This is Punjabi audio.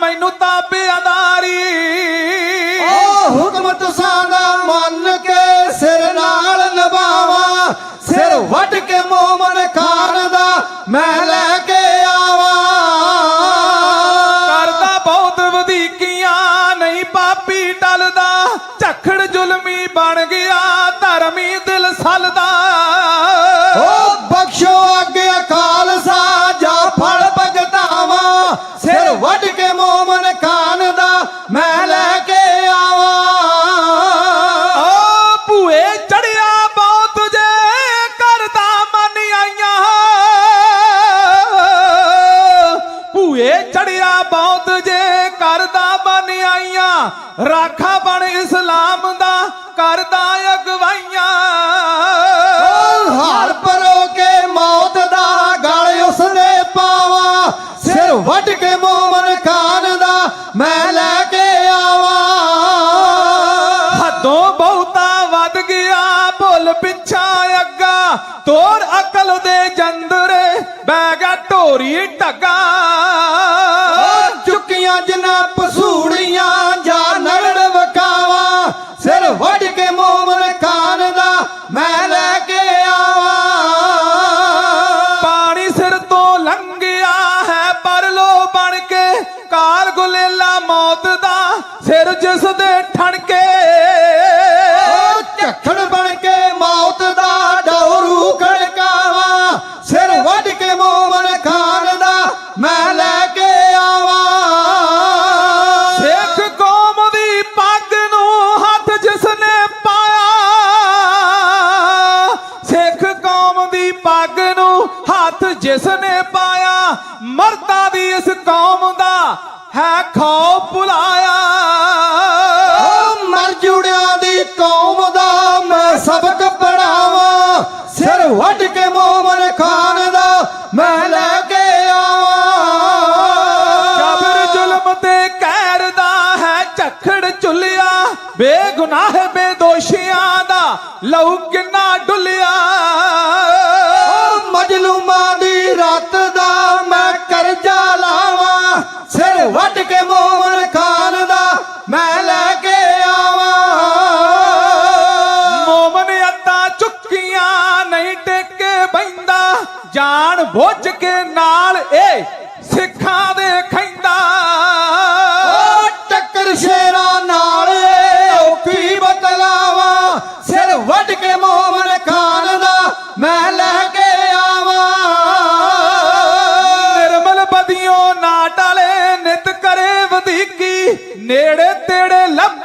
ਮੈਨੂੰ ਤਾਂ ਰਾਖਾ ਬਣ ਇਸਲਾਮ ਦਾ ਕਰਦਾ ਅਗਵਾਈਆਂ। ਹਾਰ ਪਰੋ ਕੇ ਮੌਤ ਦਾ ਗਲ ਉਸ ਨੇ ਪਾਵਾਂ। ਸਿਰ ਵੱਢ ਕੇ ਮੋਮਨ ਖਾਨ ਦਾ ਮੈਂ ਲੈ ਕੇ ਆਵਾਂ। ਹੱਦੋਂ ਬਹੁਤਾ ਵੱਧ ਗਿਆ ਭੁੱਲ ਪਿੱਛਾ ਅੱਗਾ। ਤੋਰ ਅਕਲ ਦੇ ਜੰਦਰੇ ਬਹਿ ਗਿਆ ਢੋਰੀ ਢੱਗਾ ਚੁੱਕੀਆਂ ਜਨਾ ਮੌਤ ਦਾ ਸਿਰ ਜਿਸ ਦੇ ਠਣਕੇ। ਝੱਖੜ ਬਣ ਕੇ ਮੌਤ ਦਾ ਡੋਰੂ ਖੜਕਾਵਾ। ਸਿਰ ਵੱਢ ਕੇ ਮੋਮਨ ਖਾਨ ਦਾ ਮੈਂ ਲੈ ਕੇ ਆਵਾਂ। ਸਿੱਖ ਕੌਮ ਦੀ ਪੱਗ ਨੂੰ ਹੱਥ ਜਿਸ ਨੇ ਪਾਇਆ। ਸਿੱਖ ਕੌਮ ਦੀ ਪੱਗ ਨੂੰ ਹੱਥ ਜਿਸ ਨੇ ਪਾਇਆ। ਮਰਦਾਂ ਦੀ ਇਸ ਕੌਮ ਦਾ ਹੈ ਖੌਫ ਭੁਲਾਇਆ ਓ ਮਰ ਜੁੜਿਆਂ ਦੀ ਕੌਮ ਦਾ ਮੈਂ ਸਬਕ ਪੜਾਵਾਂ ਸਿਰ ਵੱਢ ਕੇ ਮੋਮਨ ਖਾਨ ਦਾ ਮੈਂ ਲੈ ਕੇ ਆਵਾਂ। ਜ਼ੁਲਮ ਤੇ ਕਹਿਰ ਦਾ ਹੈ ਝਖੜ ਚੁੱਲਿਆ। ਬੇਗੁਨਾਹ ਬੇਦੋਸ਼ੀਆਂ ਦਾ ਲਹੂ ਕਿੰਨਾ ਡੁੱਲਿਆ। ਮੋਮਨ ਅੱਤਾ ਚੁੱਕੀਆਂ ਨਹੀਂ ਟੇਕੇ ਬੈਂਦਾ ਜਾਣ ਬੁੱਝ ਕੇ ਨਾਲ ਇਹ ਸਿੱਖਾਂ ਦੇ ਖੈਂਦਾ ਓ ਟੱਕਰ ਸ਼ੇਰਾਂ ਨਾਲ ਏ ਔਖੀ ਬਤਲਾਵਾ ਸਿਰ ਵੱਢ ਕੇ ਮੋਮਨ ਖਾਨ ਦਾ ਮੈਂ ਲੈ ਕੇ ਆਵਾਂ। ਨਿਰਮਲ ਬਦੀਆਂ ਨਾ ਟਾਲੇ ਨਿਤ ਕਰੇ ਵਧੀਕੀ। ਨੇੜੇ ਤੇੜੇ ਲੱਭ